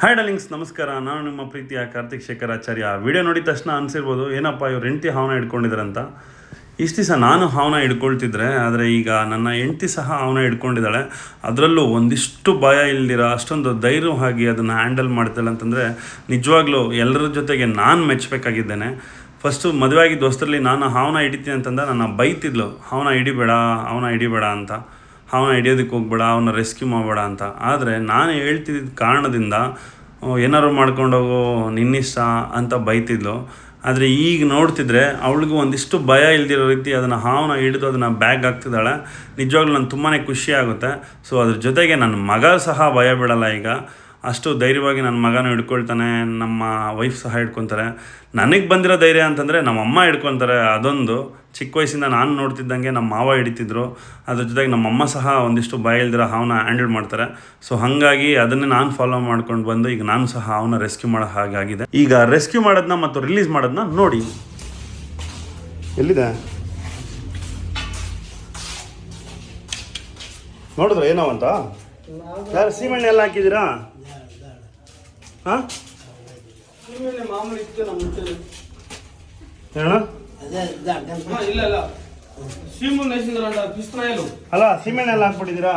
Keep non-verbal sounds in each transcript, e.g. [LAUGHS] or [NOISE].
Hi ಡಲಿಂಗ್ಸ್ ನಮಸ್ಕಾರ. ನಾನು ನಿಮ್ಮ ಪ್ರೀತಿಯ ಕಾರ್ತಿಕ್ ಶೇಖರಾಚಾರ್ಯ. ವಿಡಿಯೋ ನೋಡಿದ ತಕ್ಷಣ ಅನಿಸಿರ್ಬೋದು, ಏನಪ್ಪ ಇವ್ರು ಹೆಂಡತಿ ಹಾವನ ಇಟ್ಕೊಂಡಿದ್ದಾರಂತ ಇಷ್ಟು ದಿವಸ ನಾನು ಹಾವನ ಹಿಡ್ಕೊಳ್ತಿದ್ರೆ, ಆದರೆ ಈಗ ನನ್ನ ಹೆಂಡತಿ ಸಹ ಹಾವನ ಹಿಡ್ಕೊಂಡಿದ್ದಾಳೆ. ಅದರಲ್ಲೂ ಒಂದಿಷ್ಟು ಭಯ ಇಲ್ದಿರ ಅಷ್ಟೊಂದು ಧೈರ್ಯವಾಗಿ ಅದನ್ನು ಹ್ಯಾಂಡಲ್ ಮಾಡ್ತಾಳೆ ಅಂತಂದರೆ, ನಿಜವಾಗ್ಲೂ ಎಲ್ಲರ ಜೊತೆಗೆ ನಾನು ಮೆಚ್ಚಬೇಕಾಗಿದ್ದೇನೆ ಫಸ್ಟು ಮದುವೆ ಆಗಿದ್ದ ದೋಸ್ತರಲ್ಲಿ ನಾನು ಹಾವನ ಹಿಡಿತೀನಿ ಅಂತಂದ್ರೆ, ನನ್ನ ಬೈತಿದ್ಲು. ಹಾವನ ಹಿಡಿಬೇಡ ಅವನ ಹಿಡಿಬೇಡ ಅಂತ. ಅವನ ಹಿಡಿಯೋದಕ್ಕೆ ಹೋಗ್ಬೇಡ, ಅವನ್ನ ರೆಸ್ಕ್ಯೂ ಮಾಡಬೇಡ ಅಂತ. ಆದರೆ ನಾನು ಹೇಳ್ತಿದ್ದ ಕಾರಣದಿಂದ ಏನಾದ್ರು ಮಾಡ್ಕೊಂಡೋಗು ನಿನ್ನಿಷ್ಟ ಅಂತ ಬೈತಿದ್ಲು. ಆದರೆ ಈಗ ನೋಡ್ತಿದ್ರೆ ಅವಳಿಗೂ ಒಂದಿಷ್ಟು ಭಯ ಇಲ್ದಿರೋ ರೀತಿ ಅದನ್ನು ಹಾವನ ಹಿಡಿದು ಅದನ್ನು ಬ್ಯಾಗ್ ಹಾಕ್ತಿದ್ದಾಳೆ. ನಿಜವಾಗ್ಲೂ ನಾನು ತುಂಬಾ ಖುಷಿ ಆಗುತ್ತೆ. ಸೊ ಅದ್ರ ಜೊತೆಗೆ ನನ್ನ ಮಗ ಸಹ ಭಯ ಬಿಡಲ್ಲ ಈಗ. ಅಷ್ಟು ಧೈರ್ಯವಾಗಿ ನನ್ನ ಮಗನೂ ಹಿಡ್ಕೊಳ್ತಾನೆ, ನಮ್ಮ ವೈಫ್ ಸಹ ಹಿಡ್ಕೊತಾರೆ ನನಗೆ ಬಂದಿರೋ ಧೈರ್ಯ ಅಂತಂದರೆ ನಮ್ಮ ಅಮ್ಮ ಹಿಡ್ಕೊತಾರೆ ಅದೊಂದು. ಚಿಕ್ಕ ವಯಸ್ಸಿಂದ ನಾನು ನೋಡ್ತಿದ್ದಂಗೆ ನಮ್ಮ ಮಾವ ಹಿಡಿತಿದ್ರು. ಅದ್ರ ಜೊತೆಗೆ ನಮ್ಮ ಅಮ್ಮ ಸಹ ಒಂದಿಷ್ಟು ಭಯ ಇಲ್ದಿರ ಹಾವನ್ನ ಹ್ಯಾಂಡಲ್ ಮಾಡ್ತಾರೆ. ಸೊ ಹಾಗಾಗಿ ಅದನ್ನೇ ನಾನು ಫಾಲೋ ಮಾಡ್ಕೊಂಡು ಬಂದು ಈಗ ನಾನು ಸಹ ಅವನ್ನ ರೆಸ್ಕ್ಯೂ ಮಾಡೋ ಹಾಗಾಗಿದೆ ಈಗ ರೆಸ್ಕ್ಯೂ ಮಾಡೋದನ್ನ ಮತ್ತು ರಿಲೀಸ್ ಮಾಡೋದನ್ನ ನೋಡಿ. ಎಲ್ಲಿದೆ? ನೋಡಿದ್ರೆ ಏನೋ ಅಂತ? ಯಾರು, ಸೀಮೆಣ್ಣೆ ಎಲ್ಲ ಹಾಕಿದ್ದೀರಾ? ಹಾಂ? ಮಾಮೂಲಿ ಇತ್ತು ನಮ್ಮ ಇಲ್ಲ ಇಲ್ಲ. ಅಲ್ಲ ಸೀಮೆಣ್ಣೆ ಎಲ್ಲ ಹಾಕ್ಬಿಟ್ಟಿದ್ದೀರಾ?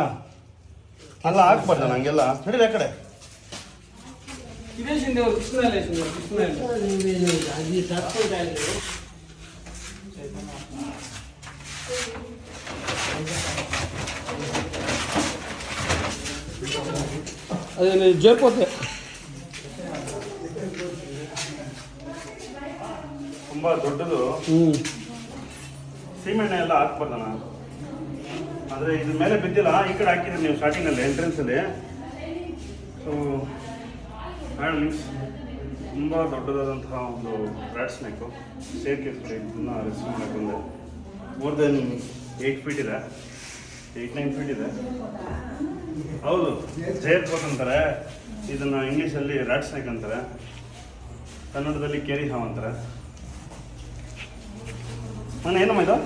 ಅಲ್ಲ ಹಾಕ್ಬಾರ್ದು ನಂಗೆಲ್ಲ. ನಡೀರಿ ಆ ಕಡೆ. ಪಿಸ್ನಾಯಲ್ ಅದೇ ಜೇರ್ಕೋತೆ ತುಂಬ ದೊಡ್ಡದು. ಸೀಮೆಣ್ಣೆ ಎಲ್ಲ ಹಾಕ್ಬಾರ್ದಣ್ಣ. ಆದರೆ ಇದ್ರ ಮೇಲೆ ಬಿದ್ದಿಲ್ಲ ಈ ಕಡೆ ಹಾಕಿದ್ರಿ ನೀವು ಸ್ಟಾರ್ಟಿಂಗಲ್ಲಿ ಎಂಟ್ರೆನ್ಸಲ್ಲಿ ಸೊ ಮೀನ್ಸ್ ತುಂಬ ದೊಡ್ಡದಾದಂತಹ ಒಂದು ರ್ಯಾಟ್ ಸ್ನೇಕು ಸೇರ್ಕೆ ಕೇಸ್ ಕಡೆ ಇದನ್ನ ರೆಸ್ಕ್ಯೂ ಮಾಡಕ್ಕೆ ಬಂದೆ. ಮೋರ್ ದೆನ್ ಏಯ್ಟ್ ಫೀಟ್ ಇದೆ. ಏಯ್ಟ್ ನೈನ್ ಫೀಟ್ ಇದೆ. ಹೌದು ಜೇರ್ ಅಂತಾರೆ. ಇದನ್ನ ಇಂಗ್ಲೀಷಲ್ಲಿ ರ್ಯಾಟ್ ಸ್ನೇಕ್ ಅಂತಾರೆ. ಕನ್ನಡದಲ್ಲಿ ಕೇರಿ ಹಾವ್ ಅಂತಾರೆ. ನಾನು ಏನಮ್ಮ ಇದು?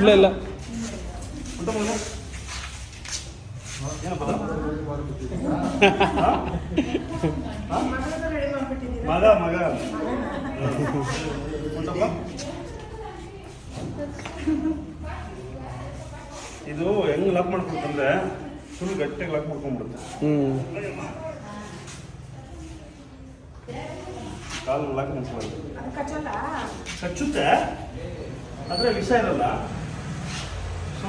ಇಲ್ಲ ಇಲ್ಲ. ಮಗ? ಮಗ? ಇದು ಹೆಂಗ್ ಲಕ್ ಮಾಡ್ಕೊಡ್ತಂದ್ರೆ ಫುಲ್ ಗಟ್ಟಿಗೆ ಲಕ್ ಮಾಡ್ಕೊಂಡ್ಬಿಡುತ್ತೆ. ಕಾಲು ಲಾಕ್ ಮಾಡ್ಕೊಳ್ಳೋದು ಕಚ್ಚುತ್ತೆ. ಆದರೆ ವಿಷ ಇರಲ್ಲ. ಸೊ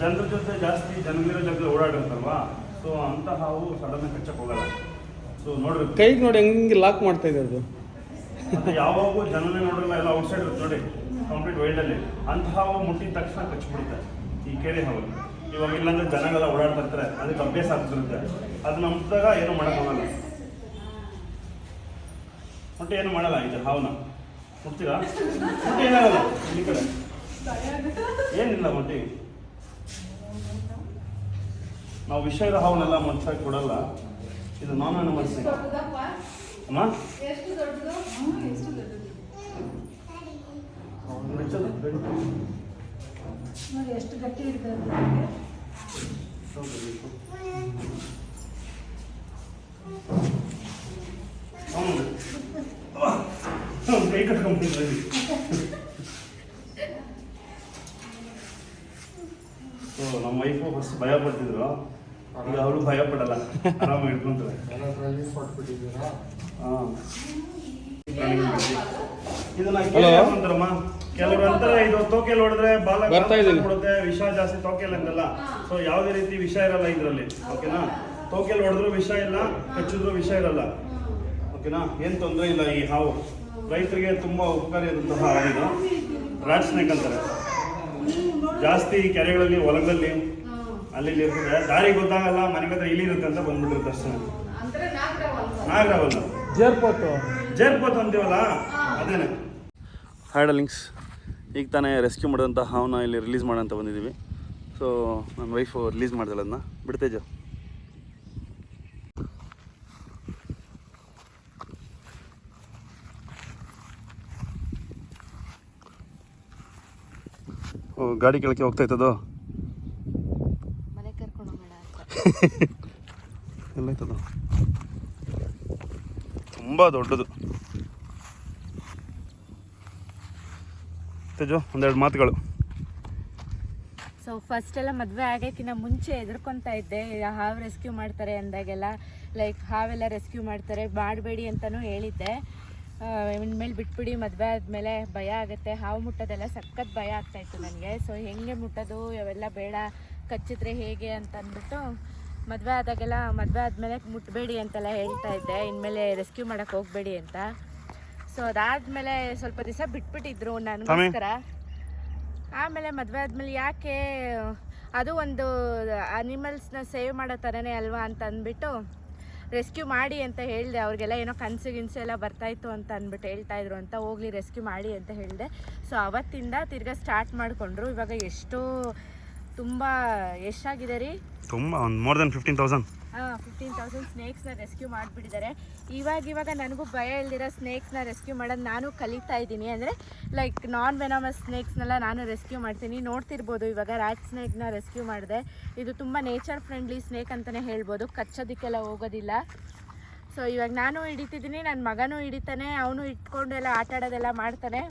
ಜನರ ಜೊತೆ ಜಾಸ್ತಿ ಜನಗಳಿರೋ ಜಾಗದಲ್ಲಿ ಓಡಾಡಿರ್ತಲ್ವಾ ಸೊ ಅಂತ ಹಾವು ಸಡನ್ ಕಚ್ಚಕ್ಕೆ ಹೋಗಲ್ಲ. ಸೊ ನೋಡಿ ಕೈಗೆ ನೋಡಿ ಹೆಂಗೆ ಲಾಕ್ ಮಾಡ್ತಾ ಇದೆ ಅದು. ಯಾವಾಗೂ ಜನನೇ ನೋಡಲ್ಲ ಎಲ್ಲ ಔಟ್ಸೈಡ್ ಇರುತ್ತೆ ನೋಡಿ ಕಂಪ್ಲೀಟ್ ವೈಲ್ಡಲ್ಲಿ ಅಂತ ಹಾವು ಮುಟ್ಟಿದ ತಕ್ಷಣ ಕಚ್ಚಿಬಿಡುತ್ತೆ ಈ ಕೆರೆ ಹಾವು ಇವಾಗ ಇಲ್ಲಾಂದ್ರೆ ಜನಗಳೆಲ್ಲ ಓಡಾಡ್ತಾ ಇರ್ತಾರೆ ಅದಕ್ಕೆ ಅಭ್ಯಾಸ ಆಗ್ತಿರುತ್ತೆ ಅದನ್ನ ಮುಟ್ಟಿದಾಗ ಏನು ಮಾಡೋಕ್ಕಾಗಲ್ಲ. ಮುಟ್ಟಿ ಏನು ಮಾಡಲ್ಲ, ಇದು ಹಾವನ. ಮುಟ್ತೀರಾ ಹೊಟ್ಟೆ ಏನಾಗಲ್ಲ ಈ ಕಡೆ. ಏನಿಲ್ಲ ಹೊಟ್ಟೆ. ನಾವು ವಿಷಯದ ಹಾವನ್ನೆಲ್ಲ ಮನುಷ್ಯ ಕೊಡಲ್ಲ. ಇದು ನಾನ್ ಅನಿಮಲ್ಸ್ ಅಮ್ಮ? ಎಷ್ಟು ಗಟ್ಟಿ ಇರ್ತದೆ. ಕೈ ಕಟ್ಕೊಂಡ್ಬಿಟ್ಟಿದ್ರೆ ಸೊ ನಮ್ಮ ವೈಫು ಫಸ್ಟ್ ಭಯ ಪಡ್ತಿದ್ರು. ಈಗ ಅವಳು ಭಯ ಪಡಲ್ಲ. ಆರಾಮ ಇಟ್ಕೊಂತಾರೆ. ಹಾಂ. ಇದನ್ನ ಅಂತಾರಮ್ಮ ಕೆಲವರು ಅಂತಾರೆ ಇದು ತೋಕೆಲ್ ಹೊಡೆದ್ರೆ ಬಾಲ. ಕೊಡುತ್ತೆ ವಿಷ ಜಾಸ್ತಿ ತೋಕೆಲ್ ಅಂತಲ್ಲ ಸೊ ಯಾವುದೇ ರೀತಿ ವಿಷ ಇರಲ್ಲ ಇದರಲ್ಲಿ. ಓಕೆನಾ ತೋಕೆಲ್ ಹೊಡೆದ್ರು ವಿಷ ಇಲ್ಲ ಕಚ್ಚಿದ್ರು ವಿಷ ಇರಲ್ಲ. ಓಕೆನಾ? ಏನು ತೊಂದರೆ ಇಲ್ಲ ಈ ಹಾವು. ರೈತರಿಗೆ ತುಂಬಾ ಉಪಕಾರಿಯಾದಂತಹ ಹಾವು ಇದು ರಾಟ್ ಸ್ನೇಕ್ ಅಂತಾರೆ. ಜಾಸ್ತಿ ಕೆರೆಗಳಲ್ಲಿ ಹೊಲಗಳಲ್ಲಿ ಅಲ್ಲಿ ಇರ್ತದೆ. ದಾರಿ ಗೊತ್ತಾಗಲ್ಲ ಮನೆಗೆ ಹತ್ರ ಇಲ್ಲಿ ಇರುತ್ತೆ ಅಂತ ಬಂದ್ಬಿಟ್ಟಿರುತ್ತೆ ಅಷ್ಟೇ. ಅಂದ್ರೆ ನಾಗರವಲ್ಲ ಜೇರ್ಪೋತು. ಜೇರ್ಪೋತ್ ಅಂತೀವಲ್ಲ? ಅದೇನೆ. ಹೈಡಲಿಂಗ್ಸ್ ಲಿಂಕ್ಸ್ ಈಗ ತಾನೇ ರೆಸ್ಕ್ಯೂ ಮಾಡಿದಂಥ ಹಾವನ್ನ ಇಲ್ಲಿ ರಿಲೀಸ್ ಮಾಡೋಂತ ಬಂದಿದ್ದೀವಿ. ಸೊ ನನ್ನ ವೈಫು ರಿಲೀಸ್ ಮಾಡ್ತಾಳೆ ಅದನ್ನ ಬಿಡ್ತೇಜ ಗಾಡಿ ಕೆಳಕ್ಕೆ ಹೋಗ್ತಾ ಇತ್ತದು ಮನೆ ಕರ್ಕೊಂಡು ಹೋಗೋಣ ಅಂತ. [LAUGHS] ಎಲ್ಲೈತದು ತುಂಬ ದೊಡ್ಡದು. ತೇಜು ಒಂದೆರಡು ಮಾತುಗಳು. ಸೊ ಫಸ್ಟ್ ಎಲ್ಲ ಮದುವೆ ಆಗೋಕ್ಕಿಂತ ಮುಂಚೆ ಎದುರ್ಕೊಂತಾ ಇದ್ದೆ. ಹಾವು ರೆಸ್ಕ್ಯೂ ಮಾಡ್ತಾರೆ ಅಂದಾಗೆಲ್ಲ ಲೈಕ್ ಹಾವೆಲ್ಲ ರೆಸ್ಕ್ಯೂ ಮಾಡ್ತಾರೆ ಮಾಡಬೇಡಿ ಅಂತಲೂ ಹೇಳಿದ್ದೆ. ಇನ್ಮೇಲೆ ಬಿಟ್ಬಿಡಿ, ಮದುವೆ ಆದಮೇಲೆ ಭಯ ಆಗುತ್ತೆ. ಹಾವು ಮುಟ್ಟೋದೆಲ್ಲ ಸಖತ್ ಭಯ ಆಗ್ತಾಯಿತ್ತು ನನಗೆ. ಸೊ ಹೆಂಗೆ ಮುಟ್ಟೋದು? ಅವೆಲ್ಲ ಬೇಡ. ಕಚ್ಚಿದ್ರೆ ಹೇಗೆ ಅಂತ ಅಂದ್ಬಿಟ್ಟು ಮದುವೆ ಆದಾಗೆಲ್ಲ ಮದುವೆ ಆದಮೇಲೆ ಮುಟ್ಟಬೇಡಿ ಅಂತೆಲ್ಲ ಹೇಳ್ತಾ ಇದ್ದೆ. ಇನ್ಮೇಲೆ ರೆಸ್ಕ್ಯೂ ಮಾಡೋಕ್ಕೆ ಹೋಗಬೇಡಿ ಅಂತ. ಸೊ ಅದಾದಮೇಲೆ ಸ್ವಲ್ಪ ದಿವಸ ಬಿಟ್ಬಿಟ್ಟಿದ್ರು ನನಗೋಸ್ಕರ. ಆಮೇಲೆ ಮದುವೆ ಆದಮೇಲೆ ಯಾಕೆ ಅದು ಒಂದು ಅನಿಮಲ್ಸ್ನ ಸೇವ್ ಮಾಡೋ ಥರನೇ ಅಲ್ವಾ ಅಂತ ಅಂದ್ಬಿಟ್ಟು ರೆಸ್ಕ್ಯೂ ಮಾಡಿ ಅಂತ ಹೇಳಿದೆ, ಅವ್ರಿಗೆಲ್ಲ ಏನೋ ಕನಸು ಗಿನ್ಸು ಎಲ್ಲ ಬರ್ತಾಯಿತ್ತು ಅಂತ ಅಂದ್ಬಿಟ್ಟು ಹೇಳ್ತಾ ಇದ್ರು ಅಂತ ಹೋಗ್ಲಿ ರೆಸ್ಕ್ಯೂ ಮಾಡಿ ಅಂತ ಹೇಳಿದೆ. ಸೊ ಅವತ್ತಿಂದ ತಿರ್ಗಾ ಸ್ಟಾರ್ಟ್ ಮಾಡಿಕೊಂಡ್ರು. ಇವಾಗ ಎಷ್ಟೋ ತುಂಬ ಎಷ್ಟಾಗಿದೆ ರೀ. ತುಂಬ, ಒಂದು more than fifteen thousand fifteen thousand ಸ್ನೇಕ್ಸ್ನ rescue ಮಾಡಿಬಿಟ್ಟಿದ್ದಾರೆ. ಇವಾಗ ಇವಾಗ ನನಗೂ ಭಯ ಇಲ್ದಿರೋ ಸ್ನೇಕ್ಸ್ನ ರೆಸ್ಕ್ಯೂ ಮಾಡೋದು ನಾನು ಕಲಿತಾ ಇದ್ದೀನಿ. ಅಂದರೆ ಲೈಕ್ ನಾನ್ ವೆನಾಮಸ್ ಸ್ನೇಕ್ಸ್ನೆಲ್ಲ ನಾನು ರೆಸ್ಕ್ಯೂ ಮಾಡ್ತೀನಿ. ನೋಡ್ತಿರ್ಬೋದು ಇವಾಗ ರ್ಯಾಟ್ ಸ್ನೇಕ್ನ ರೆಸ್ಕ್ಯೂ ಮಾಡಿದೆ. ಇದು ತುಂಬ ನೇಚರ್ ಫ್ರೆಂಡ್ಲಿ ಸ್ನೇಕ್ ಅಂತಲೇ ಹೇಳ್ಬೋದು. ಕಚ್ಚೋದಕ್ಕೆಲ್ಲ ಹೋಗೋದಿಲ್ಲ. ಸೊ ಇವಾಗ ನಾನು ಹಿಡಿತಿದ್ದೀನಿ ನನ್ನ ಮಗನೂ ಹಿಡಿತಾನೆ, ಅವನು ಇಟ್ಕೊಂಡು ಎಲ್ಲ ಆಟ ಮಾಡ್ತಾನೆ.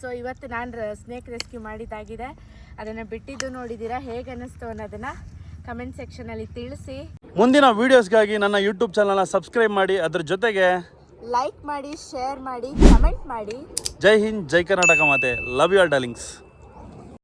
ಸೊ ಇವತ್ತು ನಾನು ಸ್ನೇಕ್ ರೆಸ್ಕ್ಯೂ ಮಾಡಿದ್ದಾಗಿದೆ. ಅದನ್ನು ಬಿಟ್ಟಿದ್ದು ನೋಡಿದ್ದೀರಾ? ಹೇಗೆ ಅನ್ನಿಸ್ತು ಅನ್ನೋದನ್ನು? ಕಮೆಂಟ್ ಸೆಕ್ಷನಲ್ಲಿ ತಿಳಿಸಿ. ಮುಂದಿನ ವಿಡಿಯೋಸ್ಗಾಗಿ ನನ್ನ ಯೂಟ್ಯೂಬ್ ಚಾನಲ್ನ ಸಬ್ಸ್ಕ್ರೈಬ್ ಮಾಡಿ ಅದ್ರ ಜೊತೆಗೆ ಲೈಕ್ ಮಾಡಿ ಶೇರ್ ಮಾಡಿ ಕಮೆಂಟ್ ಮಾಡಿ. ಜೈ ಹಿಂದ್ ಜೈ ಕರ್ನಾಟಕ ಮಾತೆ. Love you all darlings